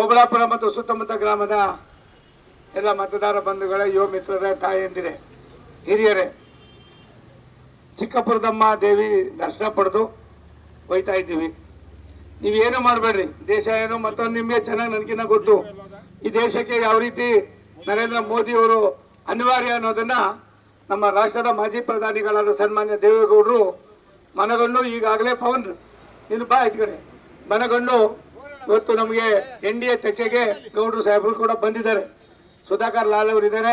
ಓಬಳಾಪುರ ಮತ್ತು ಸುತ್ತಮುತ್ತ ಗ್ರಾಮದ ಎಲ್ಲ ಮತದಾರ ಬಂಧುಗಳ, ಯುವ ಮಿತ್ರರ ತಾಯಿಯಂದಿರೆ ಹಿರಿಯರೇ, ಚಿಕ್ಕಪುರದಮ್ಮ ದೇವಿ ದರ್ಶನ ಪಡೆದು ಹೋಯ್ತಾ ಇದ್ದೀವಿ. ನೀವೇನು ಮಾಡಬೇಡ್ರಿ. ದೇಶ ಏನು ಮತ್ತೊಂದು ನಿಮಗೆ ಚೆನ್ನಾಗಿ ನನಗಿನ್ನ ಗೊತ್ತು. ಈ ದೇಶಕ್ಕೆ ಯಾವ ರೀತಿ ನರೇಂದ್ರ ಮೋದಿ ಅವರು ಅನಿವಾರ್ಯ ಅನ್ನೋದನ್ನ ನಮ್ಮ ರಾಷ್ಟ್ರದ ಮಾಜಿ ಪ್ರಧಾನಿಗಳಾದ ಸನ್ಮಾನ್ಯ ದೇವೇಗೌಡರು ಮನಗಂಡು ಈಗಾಗಲೇ ಪವನ್ ನೀನು ಬಾ ಈ ಕಡೆ. ಮನಗಂಡು ಇವತ್ತು ನಮಗೆ ಎನ್ ಡಿ ಎ ತೆಕ್ಕೆಗೆ ಗೌಡ್ರು ಸಾಹೇಬರು ಕೂಡ ಬಂದಿದ್ದಾರೆ. ಸುಧಾಕರ್ ಲಾಲ್ ಅವರು ಇದ್ದಾರೆ.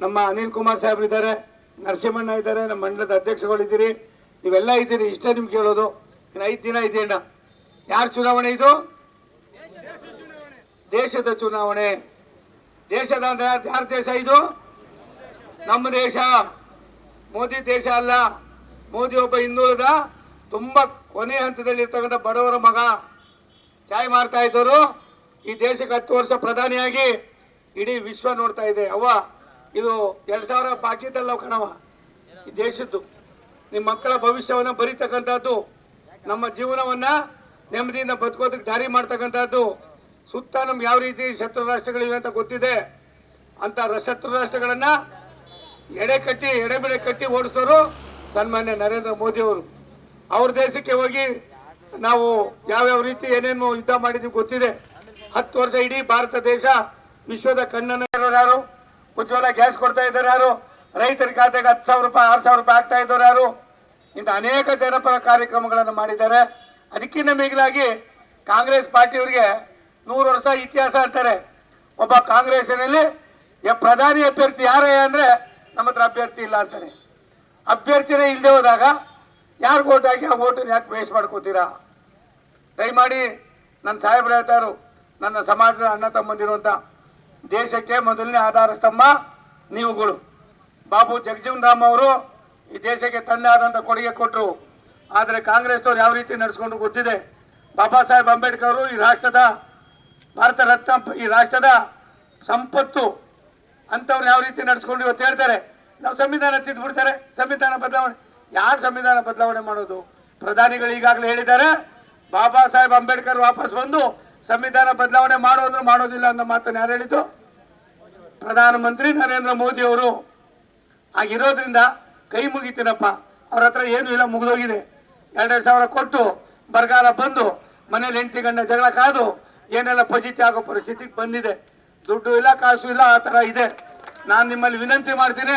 ನಮ್ಮ ಅನಿಲ್ ಕುಮಾರ್ ಸಾಹೇಬ್ರು ಇದ್ದಾರೆ. ನರಸಿಂಹಣ್ಣ ಇದ್ದಾರೆ. ನಮ್ಮ ಮಂಡಲದ ಅಧ್ಯಕ್ಷಗಳಿದ್ದೀರಿ ನೀವೆಲ್ಲ ಇದ್ದೀರಿ. ಇಷ್ಟೇ ನಿಮ್ಗೆ ಕೇಳೋದು ಇನ್ನು ಐದು ದಿನ ಇದೆ ಅಣ್ಣ. ಯಾರ ಚುನಾವಣೆ ಇದು? ದೇಶದ ಚುನಾವಣೆ. ದೇಶದ ಅಂದ್ರೆ ಯಾರ ದೇಶ ಇದು? ನಮ್ಮ ದೇಶ. ಮೋದಿ ದೇಶ ಅಲ್ಲ. ಮೋದಿ ಒಬ್ಬ ಹಿಂದುಳಿದ ತುಂಬಾ ಕೊನೆ ಹಂತದಲ್ಲಿ ಇರ್ತಕ್ಕಂಥ ಬಡವರ ಮಗ. ಚಾಯ್ ಮಾರ್ತಾ ಇದ್ದವರು ಈ ದೇಶಕ್ಕೆ ಹತ್ತು ವರ್ಷ ಪ್ರಧಾನಿಯಾಗಿ ಇಡೀ ವಿಶ್ವ ನೋಡ್ತಾ ಇದೆ. ಅವ್ವ, ಇದು ಎರಡ್ ಸಾವಿರ ಬಾಕಿದಲ್ಲ ಕಣವ ಈ ದೇಶದ್ದು. ನಿಮ್ಮ ಮಕ್ಕಳ ಭವಿಷ್ಯವನ್ನ ಬರೀತಕ್ಕಂಥದ್ದು, ನಮ್ಮ ಜೀವನವನ್ನ ನೆಮ್ಮದಿಯಿಂದ ಬದುಕೋದಕ್ಕೆ ದಾರಿ ಮಾಡ್ತಕ್ಕಂಥದ್ದು, ಸುತ್ತ ನಮ್ಗೆ ಯಾವ ರೀತಿ ಶತ್ರು ರಾಷ್ಟ್ರಗಳಿವೆ ಅಂತ ಗೊತ್ತಿದೆ, ಅಂತ ಶತ್ರು ರಾಷ್ಟ್ರಗಳನ್ನ ಎಡೆ ಕಟ್ಟಿ, ಎಡೆಬಿಡೆ ಕಟ್ಟಿ ಓಡಿಸೋರು ಸನ್ಮಾನ್ಯ ನರೇಂದ್ರ ಮೋದಿ ಅವರು ಅವ್ರ ದೇಶಕ್ಕೆ ಹೋಗಿ ನಾವು ಯಾವ್ಯಾವ ರೀತಿ ಏನೇನು ಯುದ್ಧ ಮಾಡಿದ್ವಿ ಗೊತ್ತಿದೆ. ಹತ್ತು ವರ್ಷ ಇಡೀ ಭಾರತ ದೇಶ ವಿಶ್ವದ ಕಣ್ಣನ್ನು ಯಾರು? ಉಜ್ವಲ ಗ್ಯಾಸ್ ಕೊಡ್ತಾ ಇದ್ದಾರೆ ಯಾರು? ರೈತರ ಖಾತೆಗೆ ಹತ್ತು ಸಾವಿರ ರೂಪಾಯಿ, ಆರು ಸಾವಿರ ರೂಪಾಯಿ ಆಗ್ತಾ ಇದ್ದಾರೆ ಯಾರು? ಇಂಥ ಅನೇಕ ಜನಪರ ಕಾರ್ಯಕ್ರಮಗಳನ್ನು ಮಾಡಿದ್ದಾರೆ. ಅದಕ್ಕಿಂತ ಮಿಗಿಲಾಗಿ ಕಾಂಗ್ರೆಸ್ ಪಾರ್ಟಿಯವರಿಗೆ ನೂರು ವರ್ಷ ಇತಿಹಾಸ ಅಂತಾರೆ ಒಬ್ಬ ಕಾಂಗ್ರೆಸ್ನಲ್ಲಿ ಪ್ರಧಾನಿ ಅಭ್ಯರ್ಥಿ ಯಾರೇ ಅಂದ್ರೆ ನಮ್ಮ ಹತ್ರ ಅಭ್ಯರ್ಥಿ ಇಲ್ಲ ಅಂತಾರೆ. ಅಭ್ಯರ್ಥಿನೇ ಇಲ್ಲದೆ ಹೋದಾಗ ಯಾರು ಓಟ್ ಹಾಕಿ ಆ ಓಟನ್ನು ಯಾಕೆ ವೇಸ್ಟ್ ಮಾಡ್ಕೋತೀರಾ? ದಯಮಾಡಿ ನನ್ನ ಸಾಹೇಬ್ರು ಹೇಳ್ತಾರು ನನ್ನ ಸಮಾಜದ ಅಣ್ಣ ತಮ್ಮಂದಿರು ಅಂತ ದೇಶಕ್ಕೆ ಮೊದಲನೇ ಆಧಾರ ಸ್ತಂಭ ನೀವುಗಳು. ಬಾಬು ಜಗಜೀವನ್ ರಾಮ್ ಅವರು ಈ ದೇಶಕ್ಕೆ ತನ್ನೇ ಆದಂತ ಕೊಡುಗೆ ಕೊಟ್ಟರು ಆದರೆ ಕಾಂಗ್ರೆಸ್ನವ್ರು ಯಾವ ರೀತಿ ನಡೆಸ್ಕೊಂಡು ಗೊತ್ತಿದೆ. ಬಾಬಾ ಸಾಹೇಬ್ ಅಂಬೇಡ್ಕರ್ ಅವರು ಈ ರಾಷ್ಟ್ರದ, ಭಾರತ ರತ್ನ ಈ ರಾಷ್ಟ್ರದ ಸಂಪತ್ತು ಅಂತವ್ರು ಯಾವ ರೀತಿ ನಡೆಸ್ಕೊಂಡು ಇವತ್ತು ಹೇಳ್ತಾರೆ. ನಾವು ಸಂವಿಧಾನ ತಿದ್ದುಬಿಡ್ತಾರೆ. ಸಂವಿಧಾನ ಬದಲಾವಣೆ, ಯಾರು ಸಂವಿಧಾನ ಬದಲಾವಣೆ ಮಾಡೋದು? ಪ್ರಧಾನಿಗಳು ಈಗಾಗಲೇ ಹೇಳಿದ್ದಾರೆ ಬಾಬಾ ಸಾಹೇಬ್ ಅಂಬೇಡ್ಕರ್ ವಾಪಸ್ ಬಂದು ಸಂವಿಧಾನ ಬದಲಾವಣೆ ಮಾಡೋದ್ರು ಮಾಡೋದಿಲ್ಲ ಅನ್ನೋ ಮಾತನ್ನು ಯಾರು ಹೇಳಿದ್ದು? ಪ್ರಧಾನಮಂತ್ರಿ ನರೇಂದ್ರ ಮೋದಿ ಅವರು. ಆಗಿರೋದ್ರಿಂದ ಕೈ ಮುಗಿತೀನಪ್ಪ. ಅವ್ರ ಹತ್ರ ಏನು ಇಲ್ಲ, ಮುಗಿದೋಗಿದೆ. ಎರಡೆರಡು ಸಾವಿರ ಕೊಟ್ಟು ಬರಗಾಲ ಬಂದು ಮನೇಲಿ ಎಂಟು ಗಂಡ ಜಗಳ ಕಾದು ಏನೆಲ್ಲ ಫಜಿತಿ ಆಗೋ ಪರಿಸ್ಥಿತಿಗೆ ಬಂದಿದೆ. ದುಡ್ಡು ಇಲ್ಲ, ಕಾಸು ಇಲ್ಲ, ಆ ಥರ ಇದೆ. ನಾನು ನಿಮ್ಮಲ್ಲಿ ವಿನಂತಿ ಮಾಡ್ತೀನಿ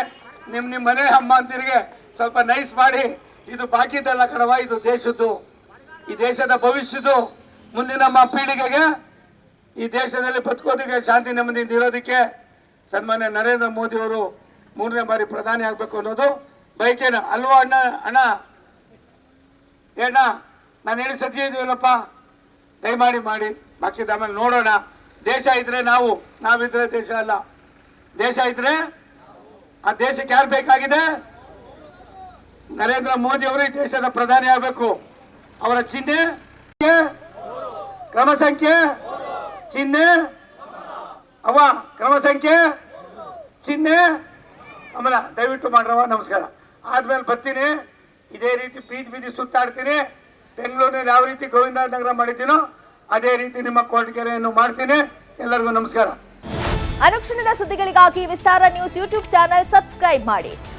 ನಿಮ್ಮ ನಿಮ್ಮ ಮನೆ ಅಮ್ಮ ಅಂತಿರಿಗೆ ಸ್ವಲ್ಪ ನೈಸ್ ಮಾಡಿ, ಇದು ಬಾಕಿದಲ್ಲ ಕಣವ ಇದು ದೇಶದ್ದು. ಈ ದೇಶದ ಭವಿಷ್ಯದ್ದು ಮುಂದಿನ ನಮ್ಮ ಪೀಳಿಗೆಗೆ, ಈ ದೇಶದಲ್ಲಿ ಬದುಕೋದಕ್ಕೆ ಶಾಂತಿ ನೆಮ್ಮದಿ ಇರೋದಕ್ಕೆ ಸನ್ಮಾನ್ಯ ನರೇಂದ್ರ ಮೋದಿ ಅವರು ಮೂರನೇ ಬಾರಿ ಪ್ರಧಾನಿ ಆಗಬೇಕು ಅನ್ನೋದು ಬೈಕೇನ ಅಲ್ವಾ ಅಣ್ಣ? ಅಣ್ಣ? ಏಣ್ಣ ನಾನು ಹೇಳಿ ಸತ್ಯ ಇದೀವಲ್ಲಪ್ಪ ದಯಮಾಡಿ ಮಾಡಿ. ಬಾಕಿದ ಆಮೇಲೆ ನೋಡೋಣ. ದೇಶ ಇದ್ರೆ ನಾವು, ನಾವಿದ್ರೆ ದೇಶ ಅಲ್ಲ. ದೇಶ ಇದ್ರೆ ಆ ದೇಶಕ್ಕೆ ಯಾರು ಬೇಕಾಗಿದೆ? ನರೇಂದ್ರ ಮೋದಿ ಅವರು ಈ ದೇಶದ ಪ್ರಧಾನಿ ಆಗಬೇಕು. ಅವರ ಚಿಹ್ನೆ? ಕ್ರಮ ಸಂಖ್ಯೆ? ಚಿಹ್ನೆ? ಅವ, ಕ್ರಮ ಸಂಖ್ಯೆ? ಚಿಹ್ನೆ? ಅಮ್ಮನ ದಯವಿಟ್ಟು ಮಾಡ್ರವ ನಮಸ್ಕಾರ. ಆದ್ಮೇಲೆ ಬರ್ತೀನಿ. ಇದೇ ರೀತಿ ಬೀದಿ ಬೀದಿ ಸುತ್ತಾಡ್ತೀನಿ. ಬೆಂಗಳೂರಿನಲ್ಲಿ ಯಾವ ರೀತಿ ಗೋವಿಂದ ನಗರ ಮಾಡಿದ್ದೀನೋ, ಅದೇ ರೀತಿ ನಿಮ್ಮ ಕೋಟಿಗೆರೆಯನ್ನು ಮಾಡ್ತೀನಿ. ಎಲ್ಲರಿಗೂ ನಮಸ್ಕಾರ. ಅನುಕ್ಷಣದ ಸುದ್ದಿಗಳಿಗಾಗಿ Vistara news YouTube channel subscribe ಮಾಡಿ.